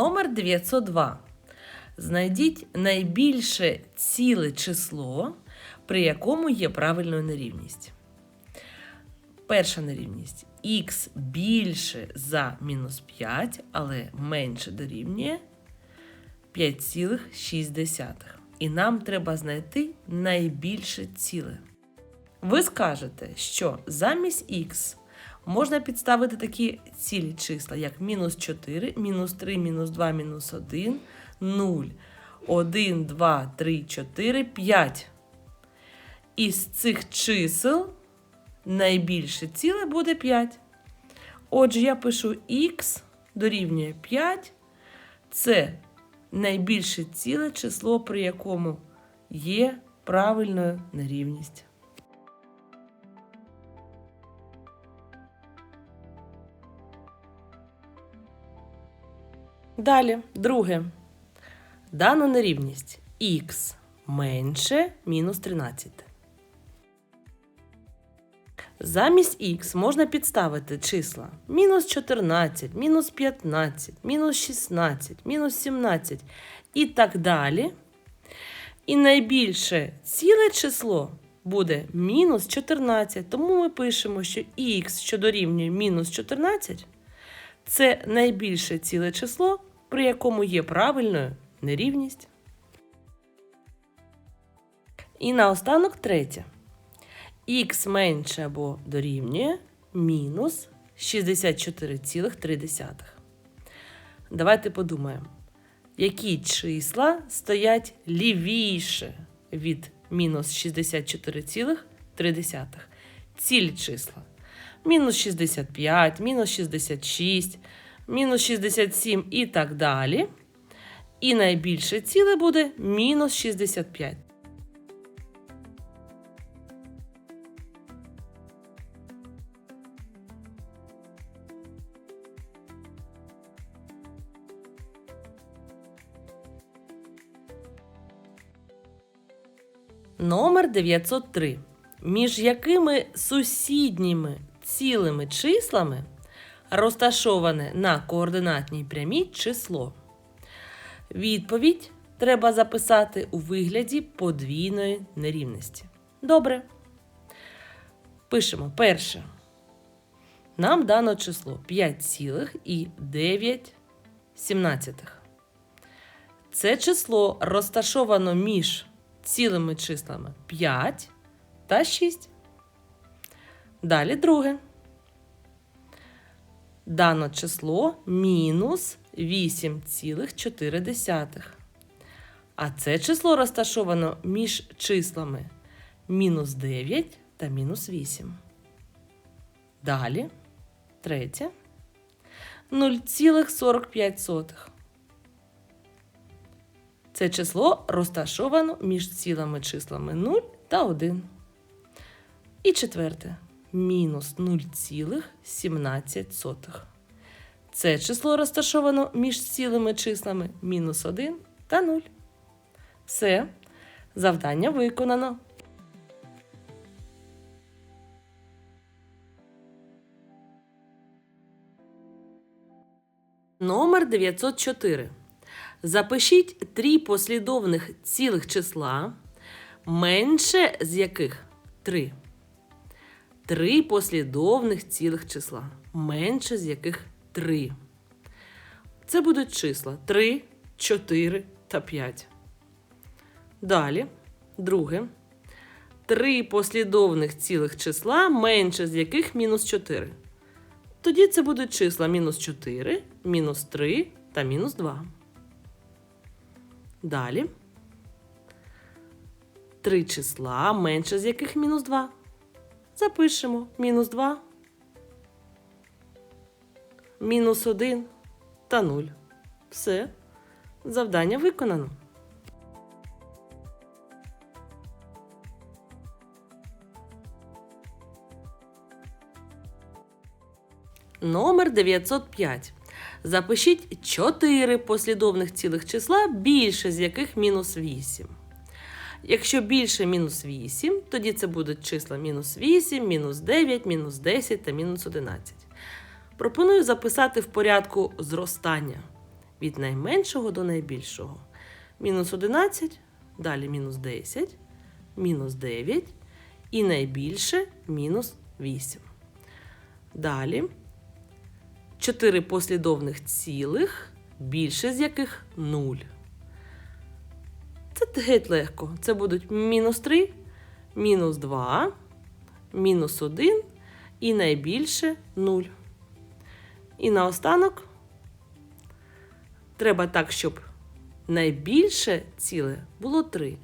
Номер 902. Знайдіть найбільше ціле число, при якому є правильною нерівність. Перша нерівність х більше за мінус 5, але менше дорівнює 5,6. І нам треба знайти найбільше ціле. Ви скажете, що замість х можна підставити такі цілі числа, як мінус 4, мінус 3, мінус 2, мінус 1, 0, 1, 2, 3, 4, 5. Із цих чисел найбільше ціле буде 5. Отже, я пишу х дорівнює 5. Це найбільше ціле число, при якому є правильною нерівність. Далі, друге. Дана нерівність х менше мінус 13. Замість х можна підставити числа мінус 14, мінус 15, мінус 16, мінус 17 і так далі. І найбільше ціле число буде мінус 14. Тому ми пишемо, що х, що дорівнює мінус 14, це найбільше ціле число, при якому є правильною нерівність. І наостанок третє. Х менше або дорівнює мінус 64,3. Давайте подумаємо, які числа стоять лівіше від мінус 64,3. Цілі числа. Мінус 65, мінус 66, мінус 67 і так далі. І найбільше ціле буде мінус 65. Номер 903. Між якими сусідніми цілими числами розташоване на координатній прямій число? Відповідь треба записати у вигляді подвійної нерівності. Добре. Пишемо перше. Нам дано число 5,9. Це число розташовано між цілими числами 5 та 6. Далі друге. Дано число мінус 8,4. А це число розташовано між числами мінус 9 та мінус 8. Далі третє. 0,45. Це число розташовано між цілими числами 0 та 1. І четверте мінус 0,17. Це число розташовано між цілими числами мінус 1 та 0. Все. Завдання виконано. Номер 904. Запишіть три послідовних цілих числа, менше з яких 3. Три послідовних цілих числа, менше з яких 3. Це будуть числа 3, 4 та 5. Далі, друге. Три послідовних цілих числа, менше з яких мінус 4. Тоді це будуть числа мінус 4, мінус 3 та мінус 2. Далі. Три числа, менше з яких мінус 2. Запишемо мінус 2, мінус 1 та 0. Все. Завдання виконано. Номер 905. Запишіть 4 послідовних цілих числа, більше з яких мінус 8. Якщо більше мінус 8, тоді це будуть числа мінус 8, мінус 9, мінус 10 та мінус 11. Пропоную записати в порядку зростання. від найменшого до найбільшого. Мінус 11, далі мінус 10, мінус 9 і найбільше мінус 8. Далі 4 послідовних цілих, більше з яких 0. Це геть легко. Це будуть мінус 3, мінус 2, мінус 1 і найбільше 0. І наостанок треба так, щоб найбільше ціле було 3.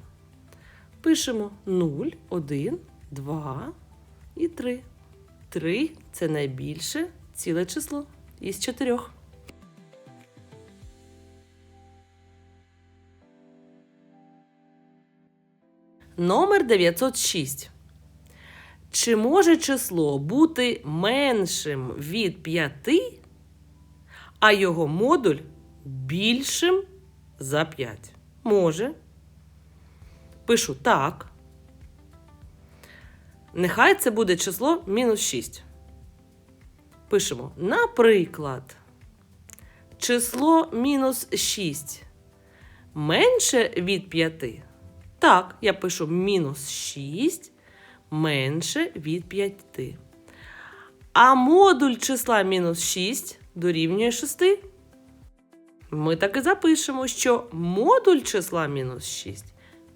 Пишемо 0, 1, 2 і 3. 3 це найбільше ціле число із 4. Номер 906. Чи може число бути меншим від 5, а його модуль більшим за 5? Може. Пишу так. Нехай це буде число мінус 6. Пишемо, наприклад, число мінус 6 менше від 5. Так, я пишу мінус 6 менше від 5. А модуль числа мінус 6 дорівнює 6. Ми так і запишемо, що модуль числа мінус 6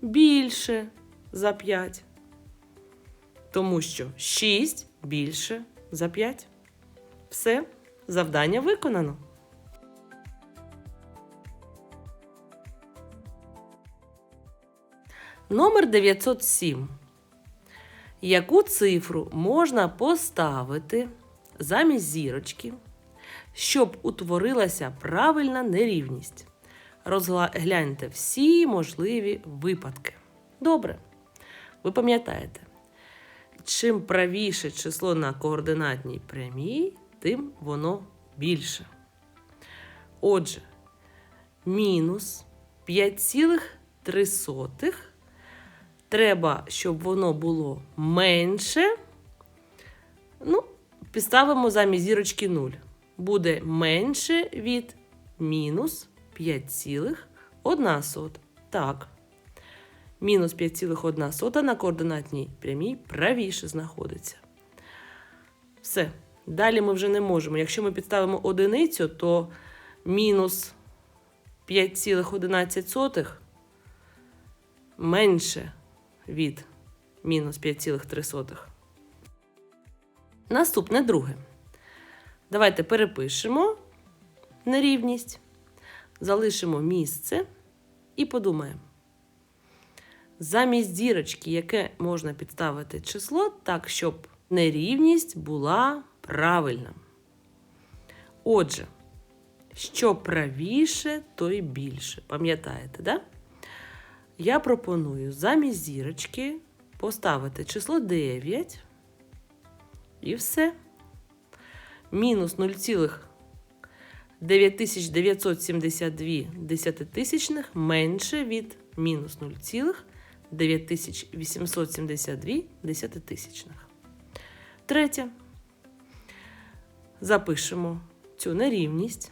більше за 5. Тому що 6 більше за 5. Все, завдання виконано. Номер 907. Яку цифру можна поставити замість зірочки, щоб утворилася правильна нерівність? Розгляньте всі можливі випадки. Добре. Ви пам'ятаєте, чим правіше число на координатній прямій, тим воно більше. Отже, мінус 5,3 треба, щоб воно було менше. Ну, підставимо замість зірочки 0. Буде менше від мінус 5,1. Так. Мінус 5,1 на координатній прямій правіше знаходиться. Все. Далі ми вже не можемо. Якщо ми підставимо одиницю, то мінус 5,11 менше від мінус 5,3. Наступне друге. Давайте перепишемо нерівність, залишимо місце і подумаємо. Замість дірочки, яке можна підставити число, так, щоб нерівність була правильна. Отже, що правіше, то й більше. Пам'ятаєте, да? Я пропоную замість зірочки поставити число 9 і все. Мінус 0,9972 десятитисячних менше від мінус 0,9872 десятитисячних. Третє. Запишемо цю нерівність.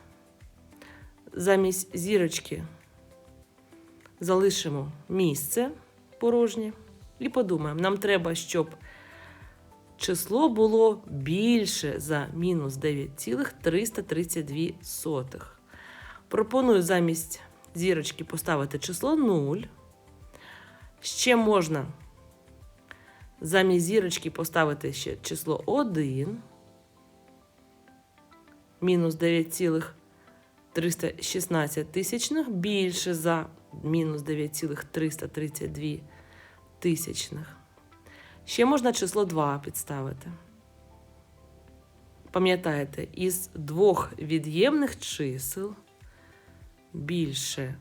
Замість зірочки залишимо місце порожнє і подумаємо, нам треба, щоб число було більше за мінус 9,332. Пропоную замість зірочки поставити число 0. Ще можна замість зірочки поставити ще число 1. Мінус 9,316 тисячних більше за мінус 9,332 тисячних. Ще можна число 2 підставити. Пам'ятаєте, із двох від'ємних чисел більше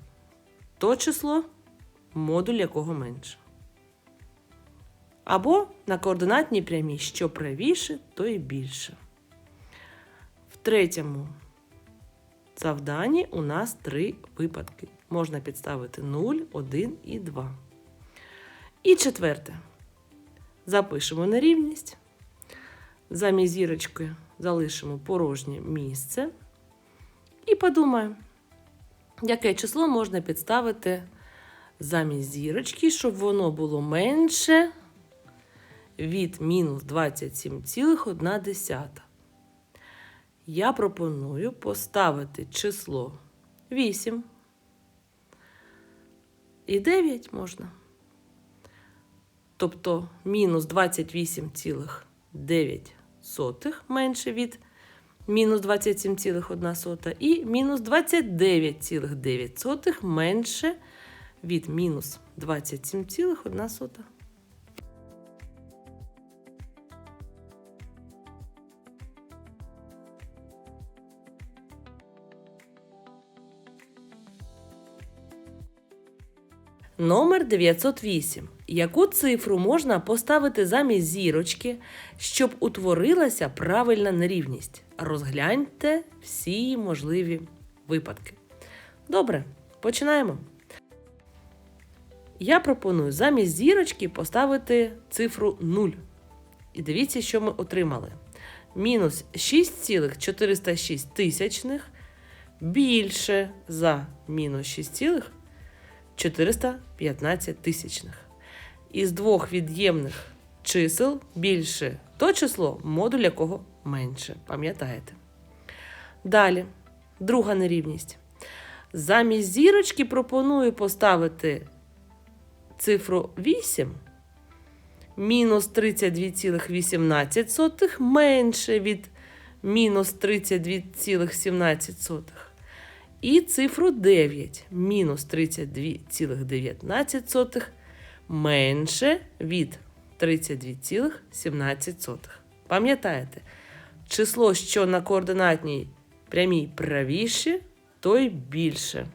то число, модуль якого менше. Або на координатній прямій, що правіше, то і більше. В третьому завданні у нас три випадки. Можна підставити 0, 1 і 2. І четверте. Запишемо нерівність. Замість зірочки залишимо порожнє місце. І подумаємо, яке число можна підставити замість зірочки, щоб воно було менше від мінус 27,1. Я пропоную поставити число 8 і 9 можна. Тобто мінус 28,9 менше від мінус 27,1 і мінус 29,9 менше від мінус 27,1. Номер 908. Яку цифру можна поставити замість зірочки, щоб утворилася правильна нерівність? Розгляньте всі можливі випадки. Добре, починаємо. Я пропоную замість зірочки поставити цифру 0. І дивіться, що ми отримали. Мінус 6,406 тисячних більше за мінус 6,415 тисячних. Із двох від'ємних чисел більше то число, модуль якого менше. Пам'ятаєте? Далі, друга нерівність. Замість зірочки пропоную поставити цифру 8 мінус 32,18 менше від мінус 32,17. І цифру 9 мінус 32,19 менше від 32,17. Пам'ятаєте, число, що на координатній прямій правіше, то й більше.